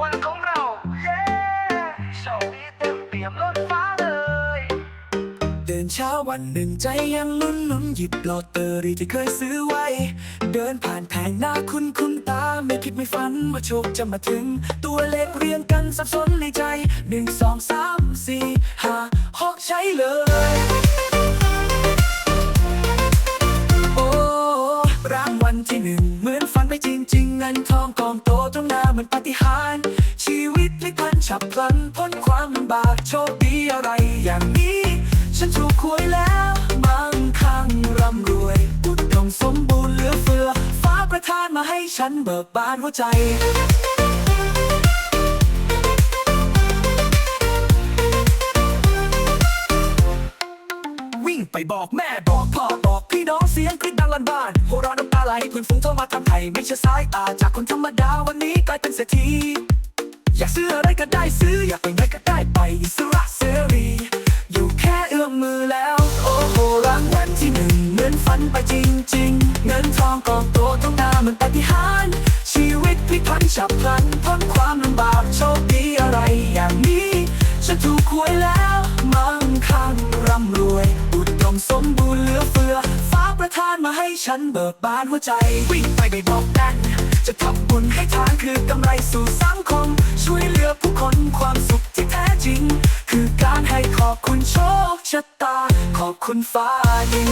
วันของเราเย้โชคดีเต็มเปี่ยมล้นฟ้าเลย เดินเช้าวันหนึ่งใจยังลุ้นลุ้นหยิบลอตเตอรี่ที่เคยซื้อไว้ เดินผ่านแผงหน้าคุณคุณตา ไม่คิดไม่ฝันว่าโชคจะมาถึง ตัวเลขเรียงกันสับสนในใจหนึ่งสองสามสี่ห้าหกใช้เลยโอ้รางวัลที่หนึ่งเหมือนฝันไปจริงๆเงินทองกอง มือนปฏิหารชีวิตพลิกผันฉับพลันพ้นความลำบากโชคดีอะไรอย่างนี้ ฉันถูกหวยแล้วมั่งคั่งร่ำรวยอุดมสมบูรณ์เหลือเฟือ ฟ้าประทานมาให้ฉันเบิกบานหัวใจวิ่งไปบอกแม่บอกพ่อบอก พี่น้องเสียงกรีดดังลั่นบ้านหัวเราะน้ำตาไหลเพื่อนฝูงโทรมาทำให้ไม่ใช่สายตาจากคนธรรมดาวันนี้กลายเป็นเศรษฐีอยากซื้ออะไรก็ได้ซื้ออยากไปไหนก็ได้ไปอิสระเสรีอยู่แค่เอื้อมมือแล้ว โอ้โหรางวัลที่หนึ่งเหมือนฝันไปจริง ๆ เงินทองกองโตต้องหน้าเหมันปฏิหารชีวิตพลิกผันฉับพลันพ้นความลำบากโชคดีอะไรอย่างนี้ฉันถูกหวยแล้ว ฉันเบิกบานหัวใจ วิ่งไปไปบอกนั่นจะทำบุญให้ทานคือกำไรสู่สังคม ช่วยเหลือผู้คนความสุขที่แท้จริง คือการให้ขอบคุณโชคชะตา ขอบคุณฟ้าดิน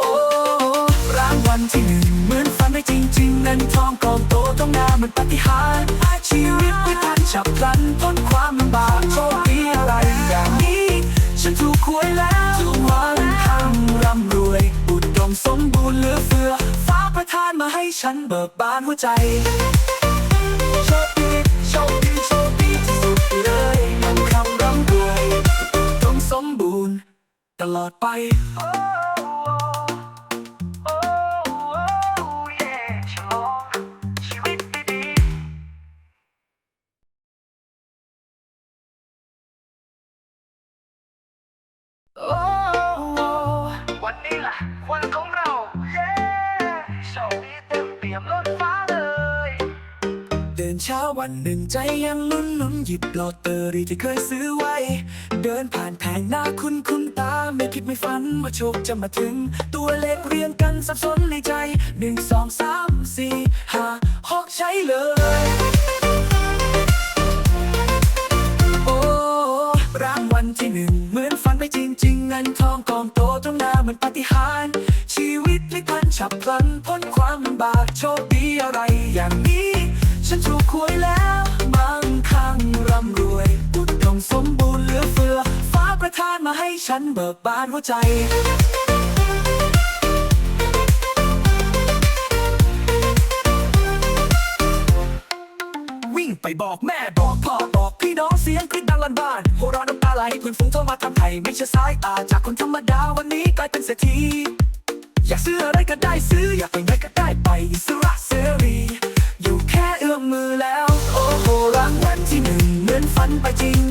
โอ้รางวัลที่หนึ่งเหมือนฝันได้จริงๆเงินทองกองโตต้องหน้าเหมือนปฏิหารชีวิตไม่ทันฉับพลันพ้น ฉันเบิกบานหัวใจโชคดีโชคดีโชคดีที่สุดเลยมันคำร่ำรวยอุดมสมบูรณ์ ตลอดไป วันนี้ล่ะวันของ ยมล้นฟ้าเลย เดินเช้าวันหนึ่งใจยังลุ้นลุ้นหยิบลอตเตอรี่ที่เคยซื้อไว้ เดินผ่านแผงหน้าคุณคุณตา ไม่คิดไม่ฝันว่าโชคจะมาถึง ตัวเลขเรียงกันสับสนในใจหนึ่งสองสามสี่ห้าหกใช้เลยโอ้รางวัลที่หนึ่งเหมือนฝันไปจริงๆเงินทองกองโตตรงหน้าเหมือนปาฏิหาริย์ชีวิตพลิกผันฉับพลันพ้นความ สมบูรณ์เหลือเฟือ ฟ้าประทานมาให้ฉันเบิกบานหัวใจวิ่งไปบอกแม่บอกพ่อบอกพี่น้องเสียงกรีดดังลั่นบ้านหัวเราะน้ำตาไหลเพื่อนฝูงโทรมาทำให้ไม่ใช่สายตาจากคนธรรมดาวันนี้กลายเป็นเศรษฐีอยากซื้ออะไรก็ได้ซื้ออยากไปไหนก็ได้ไปอิสระเสรีอยู่แค่เอื้อมมือแล้ว โอ้โหรางวัลที่หนึ่งเหมือนฝันไปจริง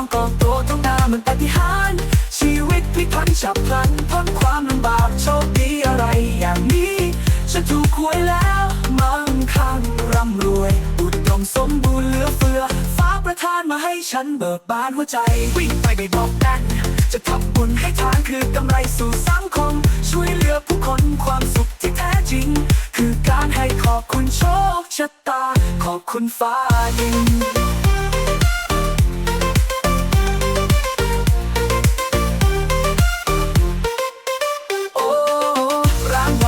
องกองโตต้องหน้าเหมือนปฏิหารชีวิตพลิกผันฉับพลันพ้นความลำบากโชคดีอะไรอย่างนี้ฉันถูกหวยแล้วมั่งคั่งร่ำรวยอุดมสมบูรณ์เหลือเฟือ ฟ้าประทานมาให้ฉันเบิกบานหัวใจ วิ่งไปไปบอกนั่นจะทำบุญให้ทานคือกำไรสู่สังคม ช่วยเหลือผู้คนความสุขที่แท้จริง คือการให้ขอบคุณโชคชะตา ขอบคุณฟ้า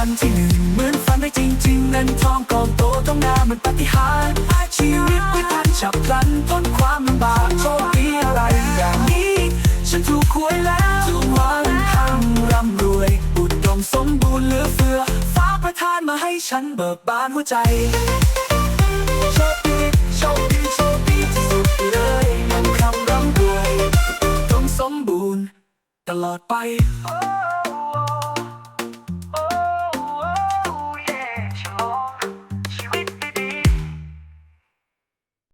วัลที่หนึ่งเหมือนฝันได้จริงๆเงินทองกองโตต้องหน้าเหมือนปาฏิหาริย์ชีวิตไม่ทันฉับพลันพ้นความลำบากโชคดีอะไรอย่างนี้ ฉันถูกหวยแล้วทุกวันทังร่ำรวยอุดมสมบูรณ์เหลือเฟือ ฟ้าประทานมาให้ฉันเบิกบานหัวใจโชคดีโชคดีโชคดีที่สุดเลยมันคำร่ำรวยอุดมสมบูรณ์ ตลอดไป